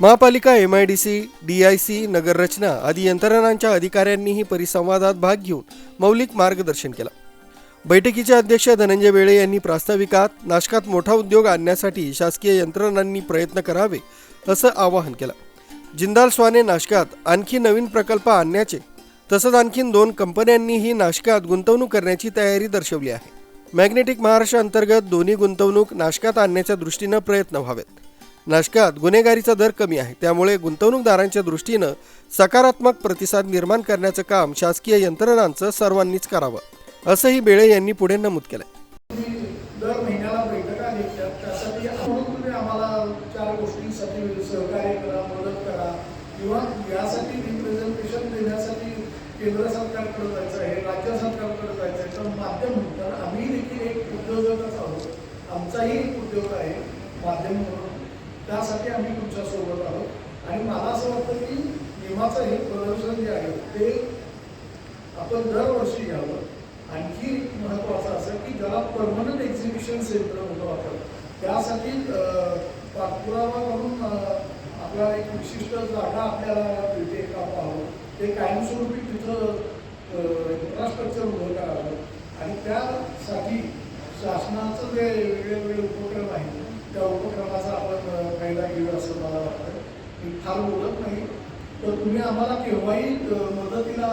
महापालिका M I D C D I C नगररचना आदी यंत्रणांच्या अधिकाऱ्यांनीही परिसंवादात भाग घेऊन मौलिक मार्गदर्शन केलं. बैठकीचे अध्यक्ष धनंजय वेळे यांनी प्रास्ताविकात नाशकात मोठा उद्योग आणण्यासाठी शासकीय यंत्रणांनी प्रयत्न करावे असं आवाहन केलं. जिंदाल स्वाने नाशकात आणखी नवीन प्रकल्प आणण्याचे तसंच आणखीन दोन कंपन्यांनीही नाशकात गुंतवणूक करण्याची तयारी दर्शवली आहे. मॅग्नेटिक महाराष्ट्र अंतर्गत दोन्ही गुंतवणूक नाशकात आणण्याच्या दृष्टीनं प्रयत्न व्हावेत. नाशकात गुन्हेगारीचा दर कमी आहे. त्यामुळे गुंतवणूकदारांच्या दृष्टीनं सकारात्मक प्रतिसाद निर्माण करण्याचं काम शासकीय यंत्रणांचं सर्वांनीच करावं असंही बेळे यांनी पुढे नमूद केलंय. किंवा यासाठी रिप्रेझेंटेशन देण्यासाठी केंद्र सरकारकडे जायचं आहे राज्य सरकारकडे जायचं आहे. तर माध्यम तर आम्ही देखील एक उद्योजकच आहोत. आमचाही एक उद्योग आहे. माध्यम म्हणून त्यासाठी आम्ही तुमच्यासोबत आहोत. आणि मला असं वाटतं की नियमाचं हे प्रदर्शन जे आहे ते आपण दरवर्षी घ्यावं. आणखी महत्वाचं असं की ज्याला परमनंट एक्झिबिशन सेंटर म्हणतो आपण त्यासाठी अं, पाठपुरावा करून एक विशिष्ट जागा आपल्याला मिळते का पाहावं ते कायमस्वरूपी तिथं इन्फ्रास्ट्रक्चर उभं करावं. आणि त्यासाठी शासनाचं जे वेगवेगळे उपक्रम आहेत त्या उपक्रमाचा आपण अं, फायदा घेऊ असं मला वाटतं मी फार बोलत नाही. तर तुम्ही आम्हाला केव्हाही मदतीला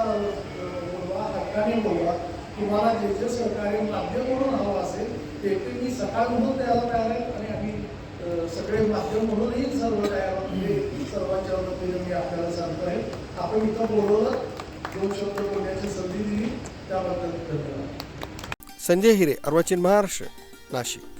बोलवा हक्काने बोलवा. तुम्हाला जे जे सहकार्य माध्यम म्हणून हवं असेल ते ते मी सकाळ म्हणून द्यायला तयार आहे आणि आम्ही सगळे माध्यम म्हणूनही सर्व तयार म्हणजे सर्वांच्या वतीने मी आपल्याला सांगतो आहे. आपण इथं बोलवलं. दोन शब्द बोलण्याची संधी दिली. त्याबद्दल धन्यवाद. संजय हिरे अर्वाचीन महाराष्ट्र नाशिक.